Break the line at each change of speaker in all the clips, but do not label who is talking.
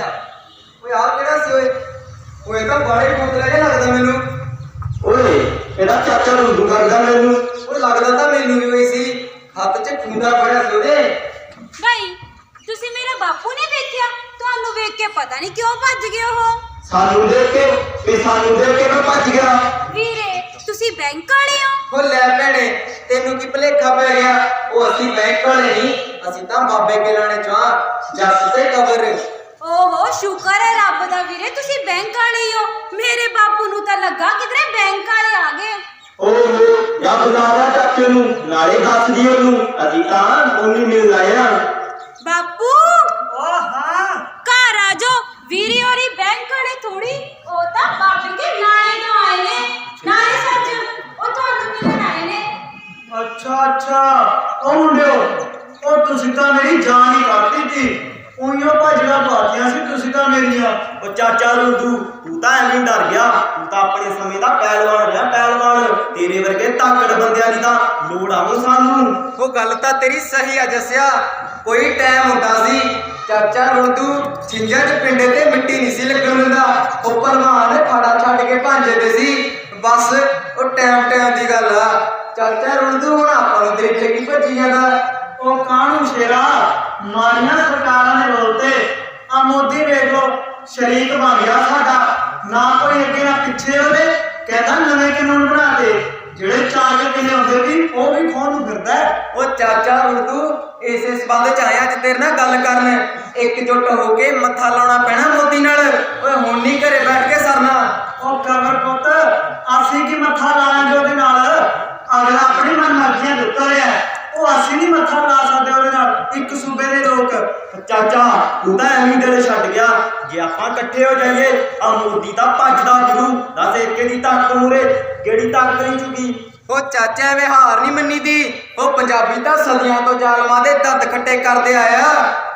ਜੱਸਿਆ ਓਏ ਆ ਕਿਹੜਾ ਸੀ ਓਏ? ਓਏ ਤਾਂ ਬੜੇ ਕੋਤਰਾ ਜਿਹਾ ਲੱਗਦਾ ਮੈਨੂੰ।
ਓਏ ਇਹਦਾ ਚਾਚਾ ਨੂੰ ਦੁ ਕਰਦਾ ਮੈਨੂੰ।
ਓਏ ਲੱਗਦਾ ਤਾਂ ਮੈਨੂੰ ਵੀ ਹੋਈ ਸੀ। ਹੱਥ 'ਚ ਖੁੰਡਾ ਫੜਿਆ ਸੀ ਉਹਦੇ।
ਭਾਈ ਤੁਸੀਂ ਮੇਰਾ ਬਾਪੂ ਨੇ ਵੇਖਿਆ? ਤੁਹਾਨੂੰ ਵੇਖ ਕੇ ਪਤਾ ਨਹੀਂ ਕਿਉਂ ਭੱਜ ਗਏ ਉਹ?
ਸਾਨੂੰ ਦੇਖ ਕੇ ਇਹ ਸਾਨੂੰ ਦੇਖ ਕੇ ਮੈਂ ਭੱਜ ਗਿਆ।
ਵੀਰੇ ਤੁਸੀਂ ਬੈਂਕ ਵਾਲੇ ਹੋ?
ਓ ਲੈ ਭੈਣੇ ਤੈਨੂੰ ਕੀ ਭਲੇਖਾ ਪੈ ਗਿਆ? ਉਹ ਅਸੀਂ ਬੈਂਕ ਵਾਲੇ ਨਹੀਂ ਅਸੀਂ ਤਾਂ ਬਾਬੇ ਕੇ ਲਾਣੇ ਚੋਂ ਆ ਜੱਸ ਤੇ ਕਬਰ।
ਓਹੋ ਸ਼ੁਕਰ ਹੈ ਰੱਬ ਦਾ ਵੀਰੇ ਤੁਸੀਂ ਬੈਂਕ ਵਾਲੇ ਹੀ ਹੋ ਮੇਰੇ ਬਾਪੂ ਨੂੰ ਤਾਂ ਲੱਗਾ ਕਿਧਰੇ ਬੈਂਕ ਵਾਲੇ ਆ ਗਏ
ਓਹੋ ਜਾਂ ਬੁਲਾਵਾ ਚਾਚੇ ਨੂੰ ਨਾਲੇ ਦੱਸ ਦੀ ਉਹਨੂੰ ਅਸੀਂ ਤਾਂ ਉਹਨੂੰ ਮਿਲ ਆਏ ਆ
ਬਾਪੂ
ਓ ਹਾਂ
ਘਰ ਆ ਜਾਓ ਵੀਰੇ ਹੋਰੀ ਬੈਂਕ ਵਾਲੇ ਥੋੜੀ ਉਹ ਤਾਂ ਬਾਬੇ ਕੇ ਨਾਲੇ ਤੋਂ ਆਏ ਨੇ ਨਾਲੇ ਸੱਚ ਉਹ ਤੁਹਾਨੂੰ ਮਿਲਣ ਆਏ ਨੇ
ਅੱਛਾ ਅੱਛਾ ਉਹ ਮੁੰਡਿਓ ਉਹ ਤੁਸੀਂ ਤਾਂ ਮੇਰੀ ਜਾਨ ਹੀ ਕੱਢਤੀ ਸੀ ਉਈਓ ਭਜੜਾ ਪਾਤੀਆਂ ਸੀ ਤੁਸੀਂ ਤਾਂ ਮੇਰੀਆਂ
ਉਹ ਚਾਚਾ ਰੁੰਦੂ ਤੂੰ ਤਾਂ ਐਵੇਂ ਡਰ ਗਿਆ। ਤੂੰ ਤਾਂ ਆਪਣੇ ਸਮੇਂ ਦਾ ਪਹਿਲਵਾਨ ਰਿਹਾ ਪਹਿਲਵਾਨ। ਤੇਰੇ ਵਰਗੇ ਤਾਕੜ ਬੰਦਿਆਂ ਦੀ ਤਾਂ ਲੋੜ ਆ ਹੁਣ ਸਾਨੂੰ।
ਉਹ ਗੱਲ ਤਾਂ ਤੇਰੀ ਸਹੀ ਆ ਜੱਸਿਆ। ਕੋਈ ਟਾਈਮ ਹੁੰਦਾ ਸੀ ਚਾਚਾ ਰੁੰਦੂ ਛਿੰਝਾਂ 'ਚ ਪਿੰਡੇ ਤੇ ਮਿੱਟੀ ਨਹੀਂ ਸੀ ਲੱਗਣ ਦਿੰਦਾ। ਉਹ ਭਲਵਾਨ ਖਾੜਾ ਛੱਡ ਕੇ ਭਾਂਜਦੇ ਸੀ। ਬਸ ਉਹ ਟਾਈਮ ਟਾਈਮ ਦੀ ਗੱਲ ਆ। ਚਾਚਾ ਰੁੰਦੂ ਹੁਣ ਆਪਾਂ ਨੂੰ ਦੇਖ ਕੇ ਕੀ ਭੱਜੀ ਜਾਂਦਾ।
ਉਹ ਕਾਹਨੂੰ ਸ਼ੇਰਾ? ਮਾਰੀਆਂ ਸਰਕਾਰਾਂ ਨੇ ਬੋਲਤੇ ਆ ਮੋਦੀ ਵੇਖ ਲੋ ਸ਼ਰੀਕ ਬਣ ਗਿਆ ਸਾਡਾ। ਨਾ ਕੋਈ ਅੱਗੇ ਨਾ ਪਿੱਛੇ ਉਹਦੇ ਕਹਿੰਦਾ ਨਵੇਂ ਕਾਨੂੰਨ ਬਣਾ ਦੇ। ਜਿਹੜੇ ਚਾਰ ਚੱਕੇ ਹੁੰਦੇ ਸੀ ਉਹ ਵੀ ਖੋਣ ਨੂੰ ਫਿਰਦਾ।
ਉਹ ਚਾਚਾ ਰੁੰਦੂ ਇਸੇ ਸਬੰਧ 'ਚ ਆਇਆ ਅੱਜ ਤੇਰੇ ਨਾਲ ਗੱਲ ਕਰਨ। ਇਕਜੁੱਟ ਹੋ ਕੇ ਮੱਥਾ ਲਾਉਣਾ ਪੈਣਾ ਮੋਦੀ ਨਾਲ। ਓਏ ਹੁਣ ਨਹੀਂ ਘਰੇ ਬੈਠ ਕੇ ਸਰਨਾ।
ਉਹ ਕਬਰ ਪੁੱਤ ਅਸੀਂ ਕੀ ਮੱਥਾ ਲਾਵਾਂਗੇ ਉਹਦੇ ਨਾਲ ਅਗਲਾ ਆਪਣੀ ਮਨ ਮਰਜ਼ੀਆਂ ਦੇ ਉੱਤਰ ਰਿਹਾ ਉਹ ਅਸੀਂ ਨਹੀਂ ਮੱਥਾ ਲਾ ਸਕਦੇ ਉਹਦੇ ਨਾਲ ਇੱਕ ਸੂਬੇ ਦੇ ਲੋਕ
ਚਾਚਾ ਤੂੰ ਤਾਂ ਐਵੇਂ ਹੀ ਦਿਲ ਛੱਡ ਗਿਆ ਜੇ ਆਪਾਂ ਇਕੱਠੇ ਹੋ ਜਾਈਏ। ਆ ਮੋਦੀ ਤਾਂ ਭੱਜਦਾ ਫਿਰੂ ਦੱਸ ਏਕੇ ਦੀ ਤਾਕਤ ਮੂਰੇ ਕਿਹੜੀ ਤਾਕਤ ਨਹੀਂ ਚੁੱਕੀ।
ਉਹ ਚਾਚਾ ਐਵੇਂ ਹਾਰ ਨਹੀਂ ਮੰਨੀ ਦੀ ਉਹ ਪੰਜਾਬੀ ਤਾਂ ਸਦੀਆਂ ਤੋਂ ਜ਼ਾਲਮਾਂ ਦੇ ਦੰਦ ਖੱਟੇ ਕਰਦੇ ਆਇਆ।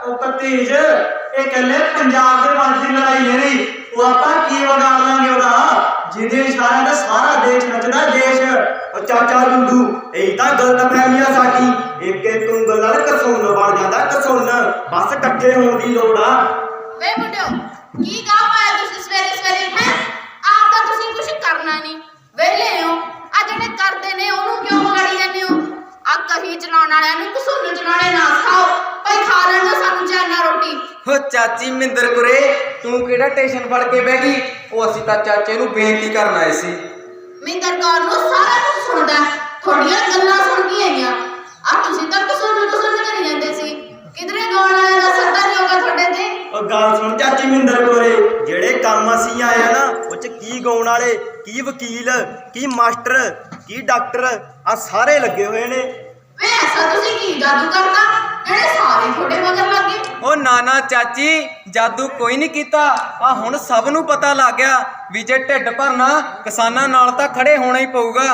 ਉਹ ਭਤੀਜ, ਇਹ ਕੱਲੇ ਪੰਜਾਬ ਦੇ ਵੰਸ਼ ਦੀ ਲੜਾਈ ਨਹੀਂ ਉਹ ਆਪਾਂ ਕੀ ਵਿਗਾੜ ਲਾਂਗੇ ਉਹਦਾ? ਜਿਹਦੇ ਇਸ਼ਾਰੇ ਤੇ ਸਾਰਾ ਦੇਸ਼ ਨੱਚਦਾ ਦੇਸ਼।
ਉਹ ਚਾਚਾ ਰੁੰਦੂ ਇਹ ਤਾਂ ਗਲਤ ਫਹਿਮੀਆਂ ਸਾਡੀ। ਇੱਕ ਇੱਕ ਉਂਗਲ ਨਾਲ ਕਸੁੰਨ ਬਣ ਜਾਂਦਾ ਕਸੁੰਨ। ਬਸ ਇਕੱਠੇ ਹੋਣ ਦੀ ਲੋੜ ਆ।
ਵੇ ਮੁੰਡਿਓ ਕੀ ਗਾ ਪਾਇਆ ਤੁਸੀਂ ਸਵੇਰੇ ਸਵੇਰੇ ਹੈ? ਆਪ ਤਾਂ ਤੁਸੀਂ ਕੁਝ ਕਰਨਾ ਨਹੀਂ। ਵਿਹਲੇ ਹੋ। ਆ ਜਿਹੜੇ ਕਰਦੇ ਨੇ ਉਹਨੂੰ ਕਿਉਂ ਵਿਗਾੜੀ ਜਾਂਦੇ ਹੋ? ਆ ਕਹੀ ਚਲਾਉਣ ਵਾਲਿਆਂ ਨੂੰ ਕਸੂਨ ਚਲਾਉਣੇ ਨਾ ਖਾਓ ਭਾਈ ਖਾ ਲੈਣ ਦਿਓ ਸਾਨੂੰ ਜਾਨਾ ਰੋਟੀ।
ਉਹ ਚਾਚੀ ਮਿੰਦਰ ਕੁਰੇ ਤੂੰ ਕਿਹੜਾ ਟੇਸ਼ਨ ਫੜ ਕੇ ਬਹਿ ਗਈ? ਉਹ ਅਸੀਂ ਤਾਂ ਚਾਚੇ ਨੂੰ ਬੇਨਤੀ ਕਰਨ ਆਏ ਸੀ।
ਮਿੰਦਰ ਕੌਰ ਨੂੰ ਸਾਰਾ ਕੁਝ ਸੁਣਦਾ। ਹੈ। ਤੁਹਾਡੀਆਂ ਗੱਲਾਂ ਸੁਣ ਕੇ
ਗੱਲ ਸੁਣ ਚਾਚੀ ਮਿੰਦਰ ਕੋਰੇ ਜਿਹੜੇ ਕੰਮ ਅਸੀਂ ਆਏ ਆ ਨਾ ਉਹ ਚ ਕੀ ਗਾਉਣ ਵਾਲੇ ਕੀ ਵਕੀਲ ਕੀ ਮਾਸਟਰ ਕੀ ਡਾਕਟਰ ਆ ਸਾਰੇ ਲੱਗੇ ਹੋਏ ਨੇ।
ਵੇ ਐਸਾ ਤੁਸੀਂ ਕੀ ਜਾਦੂ ਕਰਤਾ? ਜਿਹੜੇ ਸਾਰੇ ਤੁਹਾਡੇ ਮਗਰ ਲੱਗੇ
ਉਹ ਨਾਨਾ ਚਾਚੀ ਜਾਦੂ ਕੋਈ ਨਹੀਂ ਕੀਤਾ। ਆ ਹੁਣ ਸਭ ਨੂੰ ਪਤਾ ਲੱਗ ਗਿਆ ਵੀ ਜੇ ਢਿੱਡ ਭਰਨਾ ਕਿਸਾਨਾਂ ਨਾਲ ਤਾਂ ਖੜੇ ਹੋਣਾ ਹੀ ਪਊਗਾ।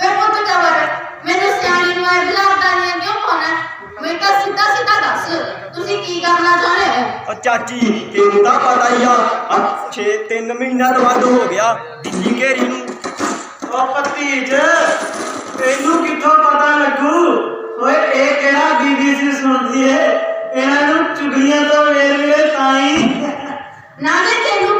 ਵੇ ਪੁੱਤ ਜਵਰ ਮੈਨੂੰ ਸਿਆਣੀ ਨੂੰ ਐ ਬੁਲਾਉਂਦਾਨੀਆਂ ਕਿਉਂ ਪਾਉਣਾ? ਮੈਨੂੰ ਤਾਂ ਸਿੱਧਾ ਸਿੱਧਾ ਦੱਸ ਤੁਸੀਂ ਕੀ ਕਰਨਾ ਚਾਹੁੰਦੇ ਹੋ?
ਉਹ ਚਾਚੀ ਤੈਨੂੰ ਤਾਂ ਪਤਾ ਹੀ ਆ ਆ 6 3 ਮਹੀਨਾ ਤੋਂ ਵੱਧ ਹੋ ਗਿਆ ਦਿੱਲੀ ਘੇਰੀ ਨੂੰ।
ਉਹ ਭਤੀਜ ਤੈਨੂੰ ਕਿੱਥੋਂ ਪਤਾ ਲੱਗੂ? ਓਏ ਇਹ ਕਿਹੜਾ ਬੀਬੀਸੀ ਸੁਣਦੀ ਏ? ਇਹਨਾਂ ਨੂੰ ਚੁਗਲੀਆਂ ਤੋਂ ਵੇਲ ਮਿਲੇ ਤਾਂ ਹੀ।
ਨਾ ਜੇ ਤੈਨੂੰ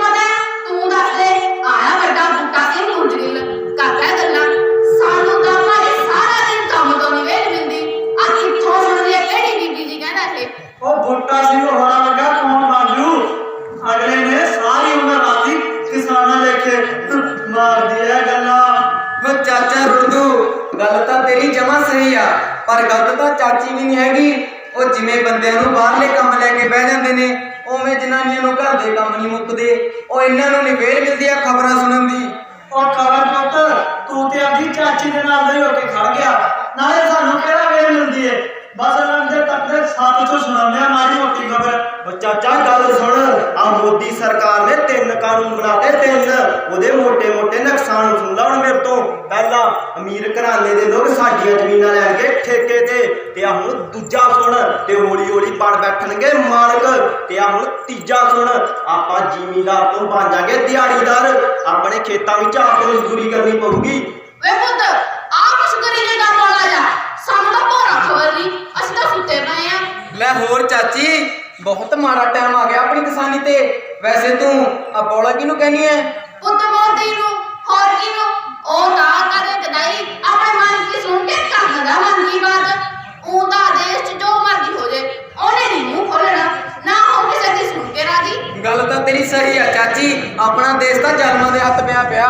ਬੈਠਣਗੇ ਮਾਲਕ। ਤੇ ਆ ਹੁਣ ਤੀਜਾ ਸੁਣ। ਆਪਾਂ ਜ਼ਿਮੀਂਦਾਰ ਤੋਂ ਬਣ ਜਾਾਂਗੇ ਦਿਹਾੜੀਦਾਰ। ਆਪਣੇ ਖੇਤਾਂ ਵਿੱਚ ਆਪ ਮਜ਼ਦੂਰੀ ਕਰਨੀ ਪਊਗੀ।
ਵੇ ਪੁੱਤ ਆ ਕੁਛ ਕਰੀ ਜਾਂਦਾ ਬੋਲਾ ਜਾ। ਸਾਨੂੰ ਤਾਂ ਭੋਰਾ ਖਬਰ ਨਹੀਂ। ਅਸੀਂ ਤਾਂ ਸੁੱਤੇ ਪਏ ਆ।
ਲੈ ਹੋਰ ਚਾਚੀ ਬਹੁਤ ਮਾੜਾ ਟਾਈਮ ਆ ਗਿਆ ਆਪਣੀ ਕਿਸਾਨੀ ਤੇ। ਵੈਸੇ ਤੂੰ ਆ ਬੋਲਾ ਕਿਹਨੂੰ ਕਹਿੰਦੀ ਐ?
ਪੁੱਤ ਮੋਦੀ ਨੂੰ ਹੋਰ ਕਿਹਨੂੰ? ਉਹ ਤਾਂ ਕਦੇ ਕਦਾਈ ਆਪਣੇ ਮਨ ਦੀ ਸੁਣ ਕੇ ਕਰ ਦਿੰਦਾ ਮਨ ਦੀ ਬਾਤ ਉਹ ਤਾਂ ਦੇਸ਼ 'ਚ ਜੋ ਮਰਜ਼ੀ ਹੋ ਜੇ ਉਹਨੇ ਨਹੀਂ ਮੂੰਹ ਖੋਲਣਾ ਨਾ ਉਹ ਕਿਸੇ ਦੀ ਸੁਣ ਕੇ ਰਾਜੀ।
ਗੱਲ ਤਾਂ ਤੇਰੀ ਸਹੀ ਆ ਚਾਚੀ। ਆਪਣਾ ਦੇਸ਼ ਤਾਂ ਜ਼ਾਲਮਾਂ ਦੇ ਹੱਥ ਪਿਆ ਪਿਆ।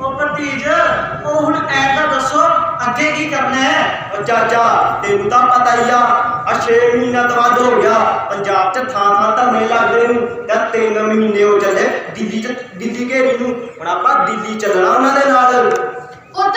ਉਹ ਭਤੀਜ ਉਹ ਹੁਣ ਐ ਤਾਂ ਦੱਸੋ ਅੱਗੇ ਕੀ ਕਰਨਾ ਹੈ?
ਉਹ ਚਾਚਾ ਤੈਨੂੰ ਤਾਂ ਪਤਾ ਹੀ ਆ ਆ 6 ਮਹੀਨਾ ਤੋਂ ਵੱਧ ਹੋ ਗਿਆ। ਪੰਜਾਬ 'ਚ ਥਾਂ ਥਾਂ ਧਰਨੇ ਲੱਗਦੇ ਨੂੰ ਤੇ 3 ਮਹੀਨੇ ਹੋ ਚੱਲੇ ਦਿੱਲੀ 'ਚ ਦਿੱਲੀ ਘੇਰੀ ਨੂੰ। ਹੁਣ ਆਪਾਂ ਦਿੱਲੀ ਚੱਲਣਾ ਉਹਨਾਂ ਦੇ ਨਾਲ।
ਪੁੱਤ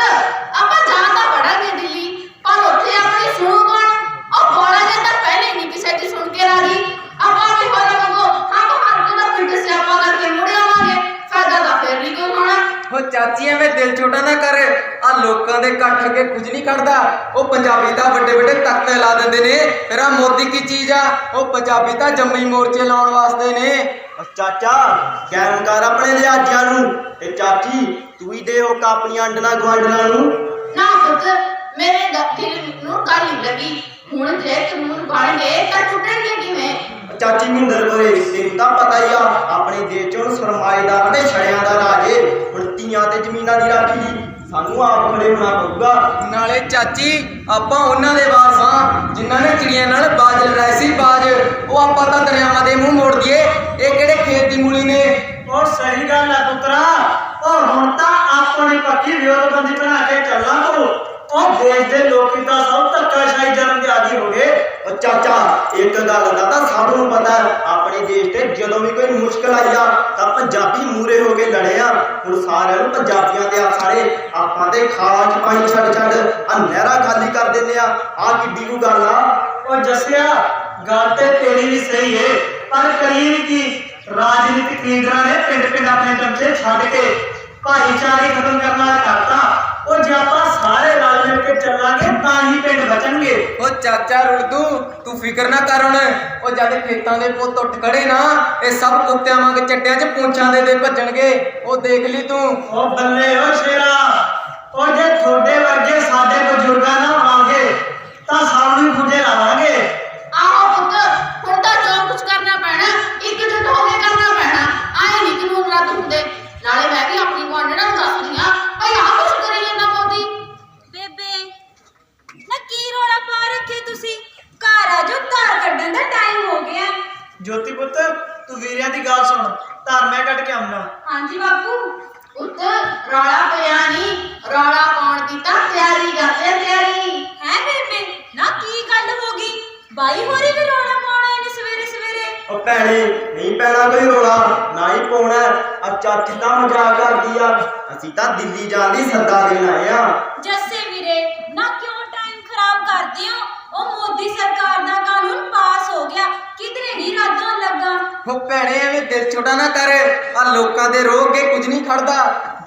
ਆਪਾਂ ਜਾਣ ਤਾਂ ਪੜਾਂਗੇ ਦਿੱਲੀ। ਪਰ ਉੱਥੇ ਆਪਣੀ ਸੁਣੂ ਕੌਣ? ਉਹ ਬੋਲਾ ਜੇ ਤਾਂ ਪਹਿਲੇ ਹੀ ਨਹੀਂ ਕਿਸੇ ਦੀ ਸੁਣ ਕੇ ਰਾਜੀ। ਆਪਾਂ ਵੀ ਹੋਰੇ ਮੰਗੋ ਹਮ ਹਰ ਕੋਈ ਦਾ ਪਿੰਡ ਸਿਆਪਾ ਕਰਕੇ ਮੁੜ ਆਵਾਂਗੇ। ਫਾਇਦਾ ਤਾਂ ਫੇਰ ਨਹੀਂ ਕੋਈ ਹੋਣਾ।
ਉਹ ਚਾਚੀ ਐਵੇਂ ਦਿਲ ਛੋਟਾ ਨਾ ਕਰ। ਆ ਲੋਕਾਂ ਦੇ ਇਕੱਠ ਕੇ ਕੁਝ ਨਹੀਂ ਕੱਢਦਾ ਉਹ ਪੰਜਾਬੀ ਤਾਂ ਵੱਡੇ ਵੱਡੇ ਤਖਤੇ ਲਾ ਦਿੰਦੇ ਨੇ। ਫਿਰ ਆਹ ਮੋਦੀ ਕੀ ਚੀਜ਼ ਆ? ਉਹ ਪੰਜਾਬੀ ਤਾਂ ਜੰਮੀ ਮੋਰਚੇ ਲਾਉਣ ਵਾਸਤੇ ਨੇ।
ਉਹ ਚਾਚਾ ਕੈਮ ਕਰ ਆਪਣੇ ਲਿਆਜਿਆਂ ਨੂੰ। ਤੇ ਚਾਚੀ ਤੂੰ ਹੀ ਦੇ ਹੋ ਆਪਣੀਆਂ ਅੰਡਣਾ ਗਵਾਂਡਣਾ ਨੂੰ।
ਨਾ ਪੁੱਤ ਮੇਰੇ ਦਿਲ ਨੂੰ ਨਹੀਂ ਲੱਗੀ। ਹੁਣ ਜੇ ਕਾਨੂੰਨ ਬਣ ਗਏ ਤਾਂ ਟੁੱਟਣਗੇ ਕਿਵੇਂ?
ਚਾਚੀ ਮਹਿੰਦਰ ਕੋਰੇ ਤੈਨੂੰ ਤਾਂ ਪਤਾ ਹੀ ਆ ਆਪਣੇ ਦੇਸ਼ 'ਚ ਸਰਮਾਏਦਾਰ ਤੇ ਛੜਿਆਂ ਦਾ ਰਾਜ ਏ। ਹੁਣ ਤੇ ਜ਼ਮੀਨਾਂ ਦੀ ਰਾਖੀ ਸਾਨੂੰ ਆਪ ਖੜੇ ਹੋਣਾ ਪਊਗਾ।
ਨਾਲੇ ਚਾਚੀ ਆਪਾਂ ਉਹਨਾਂ ਦੇ ਵਾਰਸ ਹਾਂ ਜਿਨ੍ਹਾਂ ਨੇ ਚਿੜੀਆਂ ਨਾਲ ਬਾਜ ਲੜਾਏ ਸੀ ਬਾਜ। ਉਹ ਆਪਾਂ ਤਾਂ ਦਰਿਆਵਾਂ ਦੇ ਮੂੰਹ ਮੋੜ ਦਈਏ। ਇਹ ਕਿਹੜੇ ਖੇਤ ਦੀ ਮੂਲੀ ਨੇ?
ਉਹ ਸਹੀ ਗੱਲ ਹੈ ਪੁੱਤਰਾ। ਉਹ ਹੁਣ ਤਾਂ ਆਪਣੀ ਪੱਕੀ ਵਿਰੋਧਬੰਦੀ ਬਣਾ ਕੇ ਚੱਲਾਂ ਤੂੰ ਉਹ ਦੇਸ਼ ਦੇ ਲੋਕੀ ਤਾਂ ਸਭ ਧੱਕਾਸ਼ਾਹੀ ਜਨਮ ਦੇ ਆਦੀ ਹੋ ਗਏ।
ਉਹ ਚਾਚਾ, ਇੱਕ ਗੱਲ ਦਾ ਤਾਂ ਸਭ ਨੂੰ ਪਤਾ ਆਪਣੇ ਦੇਸ਼ ਤੇ ਜਦੋਂ ਵੀ ਕੋਈ ਮੁਸ਼ਕਲ ਆਈ ਆ, ਤਾਂ ਪੰਜਾਬੀ ਮੂਰੇ ਹੋ ਕੇ ਲੜੇ ਆ। ਹੁਣ ਸਾਰਿਆਂ ਨੂੰ ਪੰਜਾਬੀਆਂ ਦੇ ਆ ਸਾਰੇ ਆਪਾਂ ਤੇ ਖਾਲਾਂ ਚ ਪਾਣੀ ਛੱਡ ਛੱਡ ਆ ਨਹਿਰਾਂ ਖਾਲੀ ਕਰ ਦਿੰਦੇ ਆ। ਆ ਕਿੱਡੀ ਕੁ ਗੱਲ ਆ।
ਉਹ ਜੱਸਿਆ, ਗੱਲ ਤੇ ਤੇਰੀ ਵੀ ਸਹੀ ਏ, ਪਰ ਕਰੀਏ ਵੀ ਕੀ? ਰਾਜਨੀਤਿਕ ਲੀਡਰਾਂ ਨੇ ਪਿੰਡ ਪਿੰਡ ਆਪਣੇ ਚਮਚੇ ਛੱਡ ਕੇ ਭਾਈਚਾਰੇ ਖਤਮ ਕਰਨਾ ਕਰਤਾ। ਉਹ ਜੇ ਆਪਾਂ ਸਾਰੇ ਰਲ ਮਿਲ ਕੇ ਚੱਲਾਂਗੇ ਤਾਂ ਹੀ ਪਿੰਡ ਬਚਣਗੇ
ਉਹ ਚਾਚਾ ਰੁਲਦੂ ਤੂੰ ਫਿਕਰ ਨਾ ਕਰ ਹੁਣ ਉਹ ਜਦ ਖੇਤਾਂ ਦੇ ਪੁੱਤ ਉੱਠ ਖੜੇ ਨਾ ਇਹ ਸਭ ਕੁੱਤਿਆਂ ਵਾਂਗ ਚੱਟਿਆਂ 'ਚ ਪੂੰਛਾਂ ਦੇ ਦੇ ਭੱਜਣਗੇ ਉਹ ਦੇਖ ਲਈ ਤੂੰ
ਉਹ ਬੱਲੇ ਓ ਸ਼ੇਰਾ ਉਹ ਜੇ ਤੁਹਾਡੇ ਵਰਗੇ ਸਾਡੇ ਬਜ਼ੁਰਗਾਂ ਨਾਲ ਆਵਾਂਗੇ ਤਾਂ ਸਾਨੂੰ ਹੀ ਖੁੰਝੇ ਲਾਵਾਂਗੇ
ਆਹੋ ਪੁੱਤ ਹੁਣ ਤਾਂ ਜੋ ਕੁਝ ਕਰਨਾ ਪੈਣਾ ਇਕਜੁੱਟ ਹੋ ਕੇ ਕਰਨਾ ਪੈਣਾ ਆਏ ਨਹੀਂ ਕਾਨੂੰਨ ਰੱਦ ਹੁੰਦੇ ਨਾਲੇ ਮੈਂ ਵੀ
ਧਾਰ ਕੱਢਣ ਦਾ ਟਾਈਮ ਹੋ ਗਿਆ।
ਜੋਤੀ ਪੁੱਤ ਤੂੰ ਵੀਰਿਆਂ ਦੀ ਗੱਲ ਸੁਣ। ਧਾਰ ਮੈਂ ਕੱਢ ਕੇ ਆਉਣਾ।
ਹਾਂਜੀ ਬਾਪੂ
ਪੁੱਤ ਰੌਲਾ ਪਿਆ ਨਹੀਂ ਰੌਲਾ ਪਾਉਣ ਦੀ ਤਾਂ ਤਿਆਰੀ ਕਰਦੇ ਤਿਆਰੀ।
ਹੈ ਬੇਬੇ ਨਾ ਕੀ ਗੱਲ ਹੋ ਗਈ? ਬਾਈ ਹੋਰੀ ਵੀ ਰੋਲਾ ਪਾਉਣਾ ਇਹਨੇ ਸਵੇਰੇ ਸਵੇਰੇ।
ਉਹ ਭੈਣੇ ਨਹੀਂ ਪੈਣਾ ਕੋਈ ਰੋਲਾ ਨਾ ਹੀ ਪਾਉਣਾ। ਆ ਚਾਚੀ ਤਾਂ ਮਜ਼ਾਕ ਕਰਦੀ ਆ। ਅਸੀਂ ਤਾਂ ਦਿੱਲੀ ਜਾਣ ਦੀ ਸੱਦਾ ਦੇਣ ਆਏ ਆ।
ਜੱਸੇ ਵੀਰੇ ਨਾ ਕਿਉਂ ਟਾਈਮ ਖਰਾਬ ਕਰਦੇ ਹੋ? ਉਹ ਮੋਦੀ ਸਰਕਾਰ ਦਾ ਕਾਨੂੰਨ ਪਾਸ ਹੋ ਗਿਆ। ਕਿਧਰੇ ਨਹੀਂ ਹੋਣ ਲੱਗਾ?
ਉਹ ਭੈਣੇ ਐਵੇਂ ਦਿਲ ਛੋਟਾ ਨਾ ਕਰ। ਆ ਲੋਕਾਂ ਦੇ ਰੋਹ ਅੱਗੇ ਕੁਝ ਨਹੀਂ ਖੜਦਾ।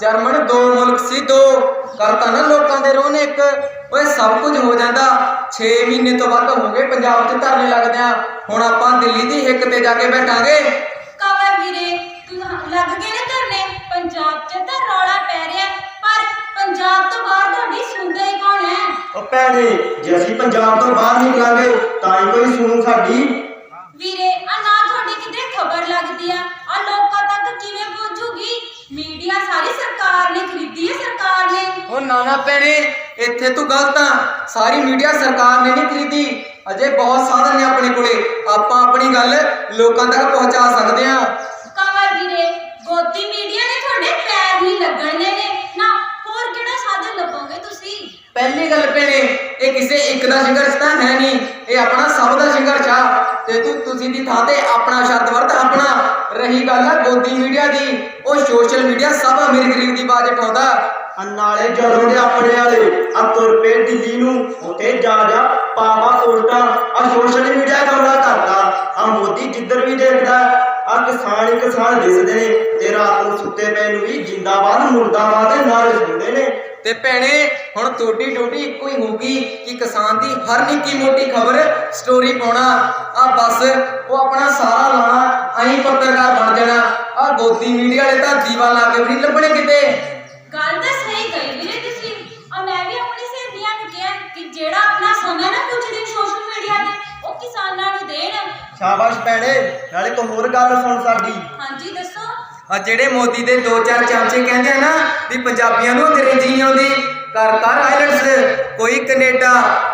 ਜਰਮਨ ਦੋ ਮੁਲਕ ਸੀ ਦੋ ਕਰਤਾ ਨਾ ਲੋਕਾਂ ਦੇ ਰੋਹ ਨੇ ਇੱਕ। ਓਏ ਸਭ ਕੁਝ ਹੋ ਜਾਂਦਾ। 6 ਮਹੀਨੇ ਤੋਂ ਵੱਧ ਹੋ ਗਏ ਪੰਜਾਬ 'ਚ ਧਰਨੇ ਲੱਗਦਿਆਂ ਹੁਣ ਆਪਾਂ ਦਿੱਲੀ ਦੀ ਹਿੱਕ ਤੇ ਜਾ ਕੇ ਬੈਠਾਂਗੇ।
ਕਵਰ ਵੀਰੇ ਲੱਗ ਗਏ ਨੇ ਧਰਨੇ? ਪੰਜਾਬ 'ਚ ਤਾਂ ਰੌਲਾ ਪੈ ਰਿਹਾ। ਪੰਜਾਬ ਤੋਂ ਬਾਹਰ ਤੁਹਾਡੀ ਸੁਣਦਾ ਹੀ ਕੌਣ ਹੈ?
ਉਹ ਭੈਣੇ ਜੇ ਅਸੀਂ ਪੰਜਾਬ ਤੋਂ ਬਾਹਰ ਨਿਕਲਾਂਗੇ ਤਾਂ ਹੀ ਕੋਈ ਸੁਣੂ ਸਾਡੀ।
ਵੀਰੇ ਆ ਨਾ ਤੁਹਾਡੀ ਕਿਧਰੇ ਖਬਰ ਲੱਗਦੀ ਆ। ਆ ਲੋਕਾਂ ਤੱਕ ਕਿਵੇਂ ਪਹੁੰਚੂਗੀ? ਮੀਡੀਆ ਸਾਰੀ ਸਰਕਾਰ ਨੇ ਖਰੀਦੀ ਹੈ ਸਰਕਾਰ ਨੇ।
ਉਹ ਨਾਨਾ ਭੈਣੇ ਇੱਥੇ ਤੂੰ ਗਲਤ ਆ। ਸਾਰੀ ਮੀਡੀਆ ਸਰਕਾਰ ਨੇ ਨਹੀਂ ਖਰੀਦੀ। ਅਜੇ ਬਹੁਤ ਸਾਧਨ ਨੇ ਆਪਣੇ ਕੋਲੇ। ਆਪਾਂ ਆਪਣੀ ਗੱਲ ਲੋਕਾਂ ਤੱਕ ਪਹੁੰਚਾ ਸਕਦੇ ਆ
ਕਵਰ ਵੀਰੇ ਗੋਦੀ ਮੀਡੀਆ ਨੇ ਤੁਹਾਡੇ ਪੈਰ ਨਹੀਂ ਲੱਗਣਨੇ ਨੇ ਨਾ ਹੋਰ ਕਿਹੜਾ ਸਾਧਨ ਲੱਭੋਗੇ ਤੁਸੀਂ
ਪਹਿਲੀ ਗੱਲ ਭੈਣੇ, ਇਹ ਕਿਸੇ ਇੱਕ ਦਾ ਸੰਘਰਸ਼ ਤਾਂ ਹੈ ਨਹੀਂ, ਇਹ ਆਪਣਾ ਸਭ ਦਾ ਸੰਘਰਸ਼ ਆ ਤੇ ਤੂੰ ਤੁਸੀਂ ਦੀ ਥਾਂ ਤੇ ਆਪਣਾ ਸ਼ਬਦ ਵਰਤ ਆਪਣਾ, ਰਹੀ ਗੱਲ ਆ ਗੋਦੀ ਮੀਡੀਆ ਦੀ, ਉਹ ਸੋਸ਼ਲ ਮੀਡੀਆ ਸਭ ਅਮੀਰ ਗਰੀਬ ਦੀ ਆਵਾਜ਼ ਉਠਾਉਂਦਾ।
ਨਾਲੇ ਜਦੋਂ ਦੇ ਆਪਣੇ ਵਾਲੇ, ਆ ਤੁਰ ਪਏ ਦਿੱਲੀ ਨੂੰ, ਉੱਥੇ ਜਾ ਜਾ ਪਾਵਾ ਪੋਸਟਾਂ ਆ ਸੋਸ਼ਲ ਮੀਡੀਆ ਕਮਰਾ ਕਰਦਾ ਆ ਮੋਦੀ ਜਿੱਧਰ ਵੀ ਦੇਖਦਾ, ਆ ਕਿਸਾਨ ਹੀ ਕਿਸਾਨ ਦਿਸਦੇ ਨੇ, ਤੇ ਰਾਤ ਨੂੰ ਸੁੱਤੇ ਪਏ ਨੂੰ ਵੀ ਜਿੰਦਾਬਾਦ ਮੁਰਦਾਬਾਦ ਦੇ ਨਾਰੇ ਸੁਣਦੇ ਨੇ।
ਤੇ ਭੈਣੇ ਹੁਣ ਤੁਹਾਡੀ ਡਿਊਟੀ ਇੱਕੋ ਹੀ ਹੋਊਗੀ ਕਿ ਕਿਸਾਨ ਦੀ ਹਰ ਨਿੱਕੀ ਮੋਟੀ ਖਬਰ ਸਟੋਰੀ ਪਾਉਣਾ। ਆ ਬਸ ਉਹ ਆਪਣਾ ਸਾਰਾ ਲਾਣਾ ਐਂ ਪੱਤਰਕਾਰ ਬਣ ਜਾਣਾ। ਆ ਗੋਦੀ ਮੀਡੀਆ ਵਾਲੇ ਤਾਂ ਦੀਵਾ ਲਾ ਕੇ ਵੀ ਨਹੀਂ ਲੱਭਣੇ ਕਿਤੇ।
ਗੱਲ ਤਾਂ ਸਹੀ ਕਹੀ ਵੀਰੇ ਤੁਸੀਂ। ਆ ਮੈਂ ਵੀ ਆਪਣੀ ਸਹੇਲੀਆਂ ਨੂੰ ਕਿਹਾ ਕਿ ਜਿਹੜਾ ਆਪਣਾ ਸਮਾਂ ਨਾ ਕੁਝ ਦਿਨ ਸੋਸ਼ਲ ਮੀਡੀਆ ਤੇ ਉਹ ਕਿਸਾਨਾਂ ਨੂੰ ਦੇਣ।
ਸ਼ਾਬਾਸ਼ ਭੈਣੇ ਨਾਲੇ ਇੱਕ ਹੋਰ ਗੱਲ ਸੁਣ ਸਾਡੀ।
ਹਾਂਜੀ
ਆ ਜਿਹੜੇ ਮੋਦੀ ਦੇ ਦੋ ਚਾਰ ਚਮਚੇ ਕਹਿੰਦੇ ਆ ਨਾ ਵੀ ਪੰਜਾਬੀਆਂ ਨੂੰ ਅੰਗਰੇਜ਼ੀ ਨਹੀਂ ਆਉਂਦੀ ਕਰ ਕਰ ਆਈਲੈਂਡਸ ਕੋਈ ਕੈਨੇਡਾ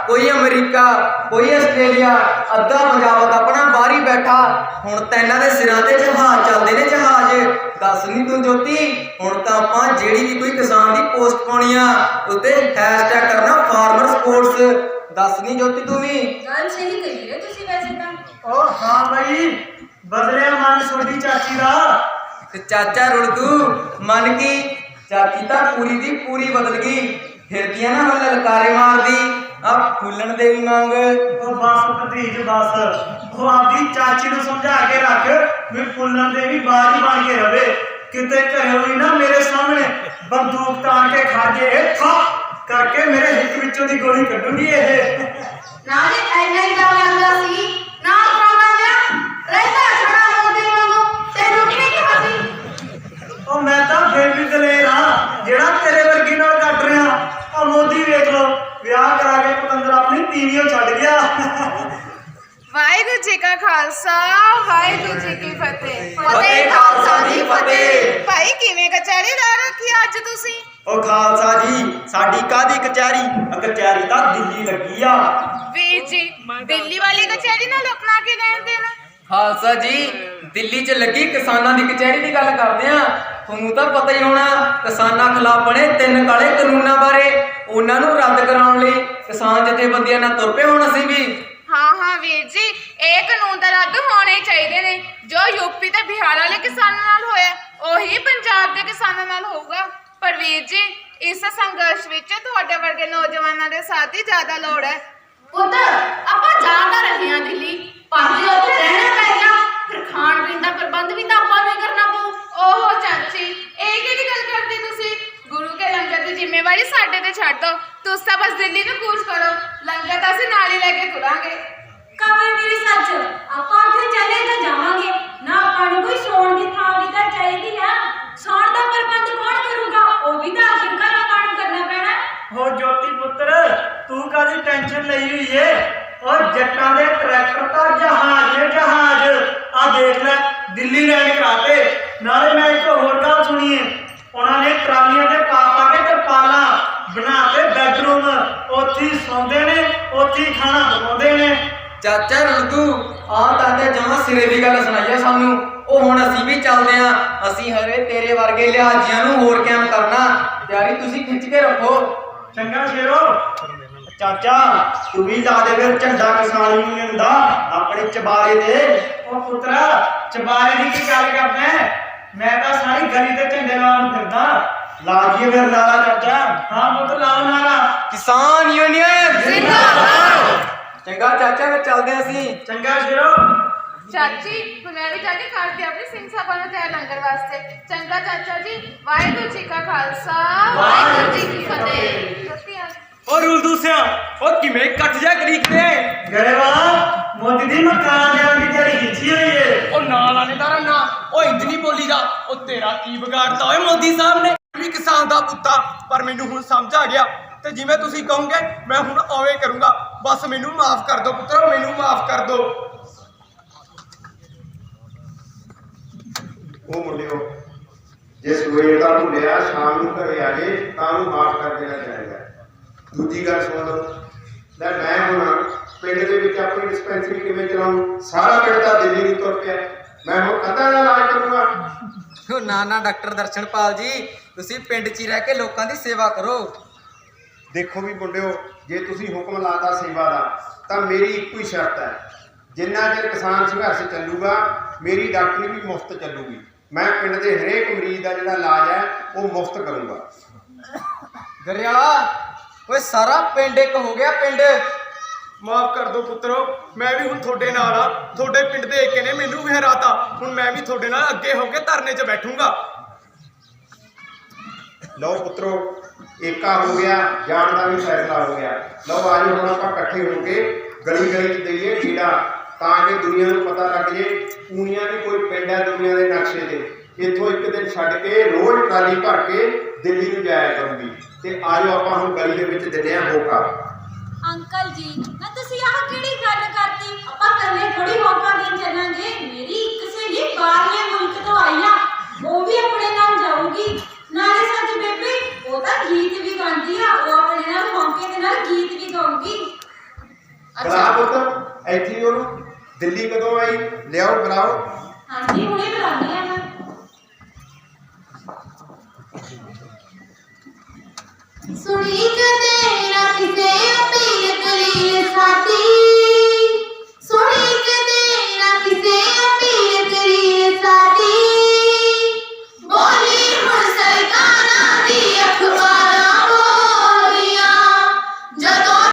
ਕੋਈ ਅਮਰੀਕਾ ਕੋਈ ਆਸਟ੍ਰੇਲੀਆ ਅੱਧਾ ਪੰਜਾਬ ਤਾਂ ਆਪਣਾ ਬਾਹਰ ਹੀ ਬੈਠਾ। ਹੁਣ ਤਾਂ ਇਹਨਾਂ ਦੇ ਸਿਰਾਂ ਤੇ ਜਹਾਜ਼ ਚੱਲਦੇ ਨੇ ਜਹਾਜ਼। ਦੱਸ ਨਹੀਂ ਤੂੰ ਜੋਤੀ ਹੁਣ ਤਾਂ ਆਪਾਂ ਜਿਹੜੀ ਵੀ ਕੋਈ ਕਿਸਾਨ ਦੀ ਪੋਸਟ ਪਾਉਣੀ ਆ ਉੱਤੇ ਹੈਸ਼ਟੈਗ ਕਰਨਾ ਫਾਰਮਰ ਸਪੋਰਟਸ ਦੱਸ ਨਹੀਂ ਜੋਤੀ ਤੂੰ ਵੀ?
ਗੱਲ ਸਹੀ ਕਹੀ ਰਹੇ ਤੁਸੀਂ ਵੈਸੇ ਤਾਂ।
ਓ ਹਾਂ ਬਈ ਬਦਲਿਆ ਮਨ ਛੋਟੀ ਚਾਚੀ ਦਾ।
ਤੇ ਚਾਚਾ ਰੁੜਦੂ ਮਨ ਕੀ ਚਾਚੀ ਤਾਂ ਪੂਰੀ ਦੀ ਪੂਰੀ ਬਦਲ ਗਈ। ਫਿਰਦੀਆਂ ਨਾ ਹੁਣ ਲਲਕਾਰੇ ਮਾਰਦੀ ਆ ਫੁੱਲਣ ਦੇ ਵੀ ਮੰਗ।
ਉਹ ਬਸ ਭਤੀਜ ਬਸ। ਉਹ ਆਪਦੀ ਚਾਚੀ ਨੂੰ ਸਮਝਾ ਕੇ ਰੱਖ ਵੀ ਫੁੱਲਣ ਦੇ ਵੀ ਬਾਜ ਬਣ ਕੇ ਰਵੇ। ਕਿਤੇ ਘਰੇ ਹੋਈ ਨਾ ਮੇਰੇ ਸਾਹਮਣੇ ਬੰਦੂਕ ਤਾਣ ਕੇ ਖਾ ਜੇ ਇਹ ਥੱਪ ਕਰਕੇ ਮੇਰੇ ਹਿੱਕ ਵਿੱਚੋਂ ਦੀ ਗੋਲੀ ਕੱਢੂਗੀ ਇਹ।
ਨਾਲੇ ਐਨਾ ਹੀ ਗੱਲ ਆਂਦਾ ਸੀ। ਨਾ ਕਰਾਉਣਾ ਵਿਆਹ ਰਹਿੰਦਾ
ਉਹ ਮੈਂ ਤਾਂ ਫੇਰ ਵੀ ਦਲੇਰ ਹਾਂ। ਜਿਹੜਾ ਤੇਰੇ ਵਰਗੀ ਨਾਲ ਕੱਟ ਰਿਹਾ ਉਹ ਮੋਦੀ ਵੇਖ ਲੋ ਵਿਆਹ ਕਰਾ ਕੇ ਪਤੰਦਰ ਆਪਣੀ ਤੀਵੀਓ ਛੱਡ ਗਿਆ।
ਵਾਹਿਗੁਰੂ ਜੀ ਕਾ ਖਾਲਸਾ ਵਾਹਿਗੁਰੂ ਜੀ ਕੀ ਫਤਿਹ।
ਫਤਿਹ ਖਾਲਸਾ ਜੀ ਫਤਿਹ।
ਭਾਈ ਕਿਵੇਂ ਕਚਹਿਰੀ ਲਾ ਰੱਖੀ ਅੱਜ ਤੁਸੀਂ?
ਉਹ ਖਾਲਸਾ ਜੀ ਸਾਡੀ ਕਾਦੀ ਕਚਹਿਰੀ? ਆ ਕਚਹਿਰੀ ਤਾਂ ਦਿੱਲੀ ਲੱਗੀ ਆ।
ਵੀਰ ਜੀ ਦਿੱਲੀ ਵਾਲੀ ਕਚਹਿਰੀ ਨਾਲ ਆਪਣਾ ਕੀ ਲੈਣ ਦੇਣ?
ਖਾਲਸਾ ਜੀ ਦਿੱਲੀ 'ਚ ਲੱਗੀ ਕਿਸਾਨਾਂ ਦੀ ਕਚਹਿਰੀ ਦੀ ਗੱਲ ਕਰਦੇ ਆ। ਤੁਹਾਨੂੰ ਤਾਂ ਪਤਾ ਹੀ ਹੋਣਾ ਕਿਸਾਨਾਂ ਖਿਲਾਫ ਬਣੇ ਤਿੰਨ ਕਾਲੇ ਕਾਨੂੰਨਾਂ ਬਾਰੇ। ਉਹਨਾਂ ਨੂੰ ਰੱਦ ਕਰਾਉਣ ਲਈ ਕਿਸਾਨ ਜਥੇਬੰਦੀਆਂ ਨਾਲ ਤੁਰ ਪਏ ਹੁਣ ਅਸੀਂ ਵੀ।
ਹਾਂ ਹਾਂ ਵੀਰ ਜੀ ਇਹ ਕਾਨੂੰਨ ਤਾਂ ਰੱਦ ਹੋਣੇ ਚਾਹੀਦੇ ਨੇ। ਜੋ ਯੂਪੀ ਤੇ ਬਿਹਾਰ ਵਾਲੇ ਕਿਸਾਨਾਂ ਨਾਲ ਹੋਇਆ ਉਹੀ ਪੰਜਾਬ ਦੇ ਕਿਸਾਨਾਂ ਨਾਲ ਹੋਊਗਾ। ਪਰ ਵੀਰ ਜੀ ਇਸ ਸੰਘਰਸ਼ ਵਿੱਚ ਤੁਹਾਡੇ ਵਰਗੇ ਨੌਜਵਾਨਾਂ ਦੇ ਸਾਥ ਦੀ ਜ਼ਿਆਦਾ ਲੋੜ ਹੈ।
ਉਧਰ ਆਪਾਂ ਜਾ ਤਾਂ ਰਹੇ ਹਾਂ ਦਿੱਲੀ ਪਰ ਜੇ ਉੱਥੇ ਰਹਿਣਾ ਪੈ ਗਿਆ ਫਿਰ ਖਾਣ ਪੀਣ ਦਾ ਪ੍ਰਬੰਧ ਵੀ ਤਾਂ ਆਪਾਂ ਨੂੰ ਹੀ ਕਰਨਾ ਪਊ।
ਓਹੋ ਚਾਚੀ, ਇਹ ਕਿਹੜੀ ਗੱਲ ਕਰਦੇ ਤੁਸੀਂ? ਗੁਰੂ ਕੇ ਲੰਗਰ ਦੀ ਜ਼ਿੰਮੇਵਾਰੀ ਸਾਡੇ ਤੇ ਛੱਡ ਦਿਓ ਤੁਸੀਂ ਤਾਂ ਬਸ ਦਿੱਲੀ ਨੂੰ ਕੂਚ ਕਰੋ। ਲੰਗਰ ਤਾਂ ਅਸੀਂ ਨਾਲ ਹੀ ਲੈ ਕੇ ਤੁਰਾਂਗੇ
ਕਮਲ ਮੇਰੀ ਸੱਚ ਆਪਾਂ ਉੱਥੇ ਚਲੇ ਤਾਂ ਜਾਵਾਂਗੇ ਨਾ ਆਪਾਂ ਨੂੰ ਕੋਈ ਸੌਣ ਦੀ ਥਾਂ ਵੀ ਤਾਂ ਚਾਹੀਦੀ ਆ ਸੌਣ ਦਾ ਪ੍ਰਬੰਧ ਕੌਣ ਕਰੂਗਾ ਉਹ ਵੀ ਤਾਂ ਆਖਿਰਕਾਰ ਆਪਾਂ ਨੂੰ ਕਰਨਾ ਪੈਣਾ
ਹੋ ਜੋਤੀ ਪੁੱਤਰ ਤੂੰ ਕਾਦੀ ਟੈਨਸ਼ਨ ਲਈ ਹੋਈ ਏ ਔਰ ਜੱਟਾਂ ਦੇ ਟਰੈਕਟਰ ਤਾਂ ਜਹਾਜ਼ ਨੇ ਜਹਾਜ਼ ਆ ਦੇਖ ਲੈ ਦਿੱਲੀ ਲੈਂਡ ਕਰਾਤੇ ਨਾਲੇ ਮੈਂ ਇੱਕ ਹੋਰ ਗੱਲ ਸੁਣੀ ਏ ਉਹਨਾਂ ਨੇ ਟਰਾਲੀਆਂ ਤੇ ਪਾ ਪਾ ਕੇ ਤਰਪਾਲਾਂ ਬਣਾਤੇ ਬੈਡਰੂਮ ਉੱਥੇ ਹੀ ਸੌਂਦੇ ਨੇ ਉੱਥੇ ਹੀ ਖਾਣਾ ਬਣਾਉਂਦੇ ਨੇ
ਚਾਚਾ ਰੁਲਦੂ ਆ ਤਾਂ ਤੇ ਜਮਾ ਸਿਰੇ ਦੀ ਗੱਲ ਸੁਣਾਈਆ ਸਾਨੂੰ। ਉਹ ਹੁਣ ਅਸੀਂ ਵੀ ਚੱਲਦੇ ਆਂ ਅਸੀਂ ਹਰੇ ਤੇਰੇ ਵਰਗੇ ਲਿਹਾਜ਼ੀਆਂ ਨੂੰ ਹੋਰ ਕਿਵੇਂ ਕਰਨਾ। ਤਿਆਰੀ ਤੁਸੀਂ ਖਿੱਚ ਕੇ ਰੱਖੋ।
ਚੰਗਾ ਸ਼ੇਰੋ।
ਚਾਚਾ ਤੂੰ ਵੀ ਲਾ ਦੇ ਫਿਰ ਝੰਡਾ ਕਿਸਾਨ ਯੂਨੀਅਨ ਦਾ ਆਪਣੇ ਚਬਾਰੇ ਤੇ।
ਉਹ ਪੁੱਤਰਾ ਚਬਾਰੇ ਦੀ ਕੀ ਗੱਲ ਕਰਦਾ? ਮੈਂ ਤਾਂ ਸਾਰੀ ਗਲੀ ਤੇ ਝੰਡੇ ਲਾਉਣ ਫਿਰਦਾ।
ਲਾ ਜੀਏ ਫਿਰ ਨਾਰਾ ਚਾਚਾ।
ਹਾਂ ਪੁੱਤ ਲਾਓ ਨਾਰਾ
ਕਿਸਾਨ ਯੂਨੀਅਨ ਜਿੰਦਾਬਾਦ। ਚੰਗਾ ਚਾਚਾ ਫਿਰ ਚੱਲਦੇ ਆਂ ਅਸੀਂ।
ਚੰਗਾ ਸ਼ੇਰੋ
ਚਾਚੀ ਹੁਣ ਮੈਂ ਵੀ ਜਾ ਕੇ ਕਰਦੀ ਆਪਣੀ ਸਿੰਘ ਸਭਾ ਨੂੰ ਤਿਆਰ ਲੰਗਰ ਵਾਸਤੇ। ਚੰਗਾ ਚਾਚਾ ਜੀ। ਵਾਹਿਗੁਰੂ ਜੀ ਕਾ ਖਾਲਸਾ।
ਵਾਹਿਗੁਰੂ ਜੀ ਕੀ ਫਤਿਹ।
ਜੋਤੀ ਆ
ਓ ਰੁਲਦੂ ਸਿਆ ਓ ਕਿਵੇਂ ਕੱਟ ਜਾ ਕਰੀਕਦੇ
ਗਰੇਵਾ ਮੋਦੀ ਦੀ ਮਕਾਨ ਦੀ ਤਿਆਰੀ ਖਿੱਚੀ ਹੋਈ ਏ।
ਉਹ ਨਾਲ ਆਨੇ ਦਾ ਨਾ ਉਹ ਇੰਜ ਨਹੀਂ ਬੋਲੀਦਾ ਉਹ ਤੇਰਾ ਕੀ ਵਿਗਾੜਤਾ ਓਏ ਮੋਦੀ ਸਾਹਿਬ ਨੇ। ਵੀ ਕਿਸਾਨ ਦਾ ਪੁੱਤਾ ਪਰ ਮੈਨੂੰ ਹੁਣ ਸਮਝ ਆ ਗਿਆ ਤੇ ਜਿਵੇਂ ਤੁਸੀਂ ਕਹੋਗੇ ਮੈਂ ਹੁਣ ਓਵੇਂ ਕਰੂੰਗਾ। ਬਸ ਮੈਨੂੰ ਮਾਫ ਕਰ ਦਿਓ ਪੁੱਤਰੋ ਮੈਨੂੰ ਮਾਫ ਕਰ ਦਿਓ।
ਉਹ ਮੁੰਡਿਓ ਜੇ ਸਵੇਰ ਦਾ ਭੁੱਲਿਆ ਸ਼ਾਮ ਨੂੰ ਘਰੇ ਆ ਜੇ ਤਾਂ ਉਹਨੂੰ ਮਾਫ ਕਰ ਦੇਣਾ ਚਾਹੀਦਾ। ਦੂਜੀ ਗੱਲ ਸੁਣ ਲਓ ਲੈ ਮੈਂ ਹੁਣ ਪਿੰਡ ਦੇ ਵਿੱਚ ਆਪਣੀ ਡਿਸਪੈਂਸਰੀ ਕਿਵੇਂ ਚਲਾਉਂ? ਸਾਰਾ ਪਿੰਡ ਤਾਂ ਦਿੱਲੀ ਨੂੰ ਤੁਰ ਪਿਆ। ਮੈਂ ਹੁਣ ਕਦਾਂ ਦਾ ਇਲਾਜ ਕਰੂੰਗਾ।
ਨਾ ਨਾ ਡਾਕਟਰ ਦਰਸ਼ਨਪਾਲ ਜੀ ਤੁਸੀਂ ਪਿੰਡ 'ਚ ਹੀ ਰਹਿ ਕੇ ਲੋਕਾਂ ਦੀ ਸੇਵਾ ਕਰੋ।
ਦੇਖੋ ਵੀ ਮੁੰਡਿਓ ਜੇ ਤੁਸੀਂ ਹੁਕਮ ਲਾਤਾ ਸੇਵਾ ਦਾ ਤਾਂ ਮੇਰੀ ਇੱਕੋ ਹੀ ਸ਼ਰਤ ਹੈ। ਜਿੰਨਾ ਚਿਰ ਕਿਸਾਨ ਸੰਘਰਸ਼ ਚੱਲੂਗਾ ਮੇਰੀ ਡਾਕਟਰੀ ਵੀ ਮੁਫਤ ਚੱਲੂਗੀ। ਮੈਂ ਪਿੰਡ ਦੇ ਹਰੇਕ ਮਰੀਜ਼ ਦਾ ਜਿਹੜਾ ਇਲਾਜ ਹੈ ਉਹ ਮੁਫਤ ਕਰੂੰਗਾ।
ਗਰਿਆਲਾ ਓਏ ਸਾਰਾ ਪਿੰਡ ਇੱਕ ਹੋ ਗਿਆ ਪਿੰਡ।
ਮਾਫ ਕਰ ਦਿਓ ਪੁੱਤਰੋ ਮੈਂ ਵੀ ਹੁਣ ਤੁਹਾਡੇ ਨਾਲ ਆ ਤੁਹਾਡੇ ਪਿੰਡ ਦੇ ਏਕੇ ਨੇ ਮੈਨੂੰ ਵੀ ਹਰਾਤਾ ਹੁਣ ਮੈਂ ਵੀ ਤੁਹਾਡੇ ਨਾਲ ਅੱਗੇ ਹੋ ਕੇ ਧਰਨੇ 'ਚ ਬੈਠੂੰਗਾ।
ਲਓ ਪੁੱਤਰੋ ਏਕਾ ਹੋ ਗਿਆ, ਜਾਣ ਦਾ ਵੀ ਫੈਸਲਾ ਹੋ ਗਿਆ। ਲਓ ਅੱਜ ਹੁਣ ਆਪਾਂ ਇਕੱਠੇ ਹੋ ਕੇ ਗਲੀ ਗਲੀ 'ਚ ਦਈਏ ਕੀੜਾ ਤਾਂ ਕਿ ਦੁਨੀਆ ਨੂੰ ਪਤਾ ਲੱਗ ਜੇ, ਪੂਣੀਆਂ ਵੀ ਕੋਈ ਪਿੰਡ ਹੈ ਦੁਨੀਆ ਦੇ ਨਕਸ਼ੇ ਤੇ ਇੱਥੋਂ ਇੱਕ ਦਿਨ ਛੱਡ ਕੇ ਰੋਜ਼ ਟਰਾਲੀ ਭਰ ਕੇ ਦਿੱਲੀ ਨੂੰ ਜਾਇਆ ਕਰੂਗੀ। ਤੇ ਆਜੋ ਆਪਾਂ ਹੁਣ ਗਲੀ ਦੇ ਵਿੱਚ ਦਿੰਦੇ ਹਾਂ ਹੋਕਾ
ਅੰਕਲ ਜੀ ਨਾ ਤੁਸੀਂ ਆਹ ਕਿਹੜੀ ਗੱਲ ਕਰਤੀ? ਆਪਾਂ ਕੱਲੇ ਥੋੜੀ ਮੌਕਾ ਦੇਣ ਚੱਲਾਂਗੇ। ਮੇਰੀ ਇੱਕ ਸਹੇਲੀ ਬਾਹਰਲੇ ਮੁਲਕ ਤੋਂ ਆਈ ਆ। ਉਹ ਵੀ ਆਪਣੇ ਨਾਲ ਜਾਊਗੀ। ਨਾਲੇ ਸੱਚ ਉਹ ਤਾਂ ਗੀਤ ਵੀ ਗਾਉਂਦੀ ਆ ਉਹ ਆਪਣੇ ਨਾਲ ਹੌਂਕੇ ਦੇ ਨਾਲ ਗੀਤ ਵੀ ਗਾਉਂਗੀ
ਕਰਾ ਪੁੱਤ ਐਥੀ ਉਹਨੂੰ। ਦਿੱਲੀ ਕਦੋਂ ਆਈ? ਲਿਆਓ ਬੁਲਾਓ
ਹਾਂਜੀ ਹੁਣੇ ਬੁਲਾਉਂਦੀ ਆ ਮੈਂ।
ਸੁਣੀ ਕਦੇ ਨਾ ਕਿਸੇ ਅਪੀਲ ਕਲੀ ਸਾਡੀ